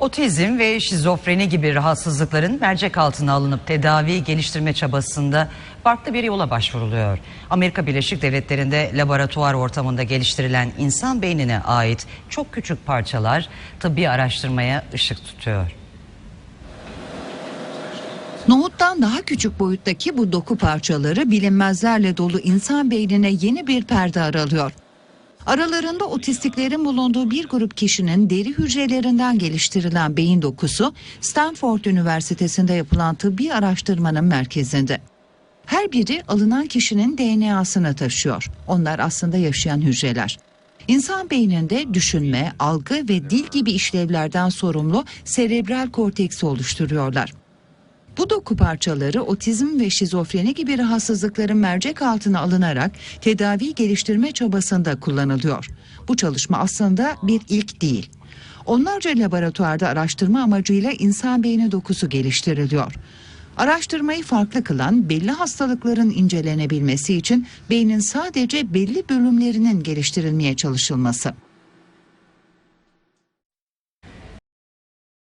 Otizm ve şizofreni gibi rahatsızlıkların mercek altına alınıp tedavi geliştirme çabasında farklı bir yola başvuruluyor. Amerika Birleşik Devletleri'nde laboratuvar ortamında geliştirilen insan beynine ait çok küçük parçalar tıbbi araştırmaya ışık tutuyor. Nohuttan daha küçük boyuttaki bu doku parçaları bilinmezlerle dolu insan beynine yeni bir perde aralıyor. Aralarında otistiklerin bulunduğu bir grup kişinin deri hücrelerinden geliştirilen beyin dokusu Stanford Üniversitesi'nde yapılan tıbbi araştırmanın merkezinde. Her biri alınan kişinin DNA'sını taşıyor. Onlar aslında yaşayan hücreler. İnsan beyninde düşünme, algı ve dil gibi işlevlerden sorumlu serebral korteksi oluşturuyorlar. Doku parçaları otizm ve şizofreni gibi rahatsızlıkların mercek altına alınarak tedavi geliştirme çabasında kullanılıyor. Bu çalışma aslında bir ilk değil. Onlarca laboratuvarda araştırma amacıyla insan beyni dokusu geliştiriliyor. Araştırmayı farklı kılan belli hastalıkların incelenebilmesi için beynin sadece belli bölümlerinin geliştirilmeye çalışılması.